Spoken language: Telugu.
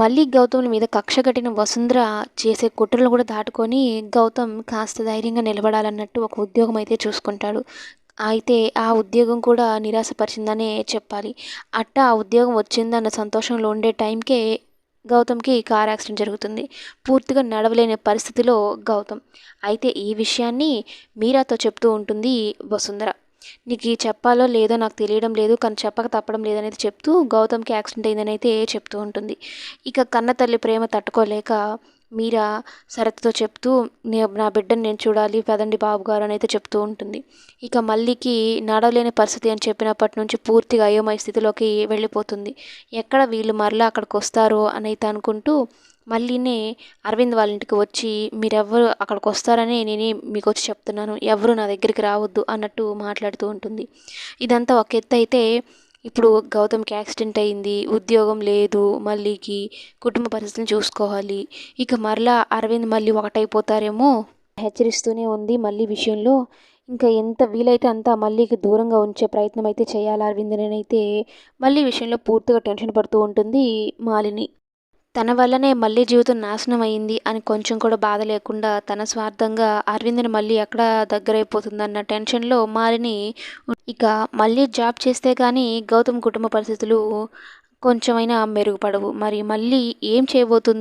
మళ్ళీ గౌతమ్ల మీద కక్ష కట్టిన వసుంధర చేసే కుట్రలు కూడా దాటుకొని గౌతమ్ కాస్త ధైర్యంగా నిలబడాలన్నట్టు ఒక ఉద్యోగం అయితే చూసుకుంటాడు. అయితే ఆ ఉద్యోగం కూడా నిరాశపరిచిందనే చెప్పాలి. అట్ట ఆ ఉద్యోగం వచ్చిందన్న సంతోషంలో ఉండే టైంకే గౌతమ్కి కార్ యాక్సిడెంట్ జరుగుతుంది. పూర్తిగా నడవలేని పరిస్థితిలో గౌతమ్. అయితే ఈ విషయాన్ని మీరాతో చెప్తూ ఉంటుంది వసుంధర. నీకు ఈ చెప్పాలో లేదో నాకు తెలియడం లేదు కానీ చెప్పక తప్పడం లేదనేది చెప్తూ గౌతమ్కి యాక్సిడెంట్ అయిందని అయితే చెప్తూ ఉంటుంది. ఇక కన్న తల్లి ప్రేమ తట్టుకోలేక మీరా శరత్తో చెప్తూ నేను నా బిడ్డను నేను చూడాలి పదండి బాబు గారు అని అయితే చెప్తూ ఉంటుంది. ఇక మల్లికి నడవలేని పరిస్థితి అని చెప్పినప్పటి నుంచి పూర్తిగా అయోమయ స్థితిలోకి వెళ్ళిపోతుంది. ఎక్కడ వీళ్ళు మరలా అక్కడికి వస్తారో అని అయితే అనుకుంటూ మళ్ళీనే అరవింద్ వాళ్ళ ఇంటికి వచ్చి మీరెవ్వరు అక్కడికి వస్తారని నేనే మీకు వచ్చి చెప్తున్నాను. ఎవరు నా దగ్గరికి రావద్దు అన్నట్టు మాట్లాడుతూ ఉంటుంది. ఇదంతా ఒక ఎత్తు అయితే ఇప్పుడు గౌతమ్కి యాక్సిడెంట్ అయింది ఉద్యోగం లేదు మళ్ళీకి కుటుంబ పరిస్థితిని చూసుకోవాలి. ఇక మరలా అరవింద్ మళ్ళీ ఒకటైపోతారేమో? హెచ్చరిస్తూనే ఉంది మళ్ళీ విషయంలో. ఇంకా ఎంత వీలైతే అంత మళ్ళీకి దూరంగా ఉంచే ప్రయత్నం అయితే చేయాలి అరవింద్ నేనైతే. మళ్ళీ విషయంలో పూర్తిగా టెన్షన్ పడుతూ ఉంటుంది మాలిని. తన వల్లనే మళ్ళీ జీవితం నాశనం అయింది అని కొంచెం కూడా బాధ లేకుండా తన స్వార్థంగా అరవింద్ని మళ్ళీ ఎక్కడ దగ్గరైపోతుందన్న టెన్షన్లో మారిని ఇక మళ్ళీ జాబ్ చేస్తే కానీ గౌతమ్ కుటుంబ పరిస్థితులు కొంచెమైనా మెరుగుపడవు. మరి మళ్ళీ ఏం చేయబోతుంది?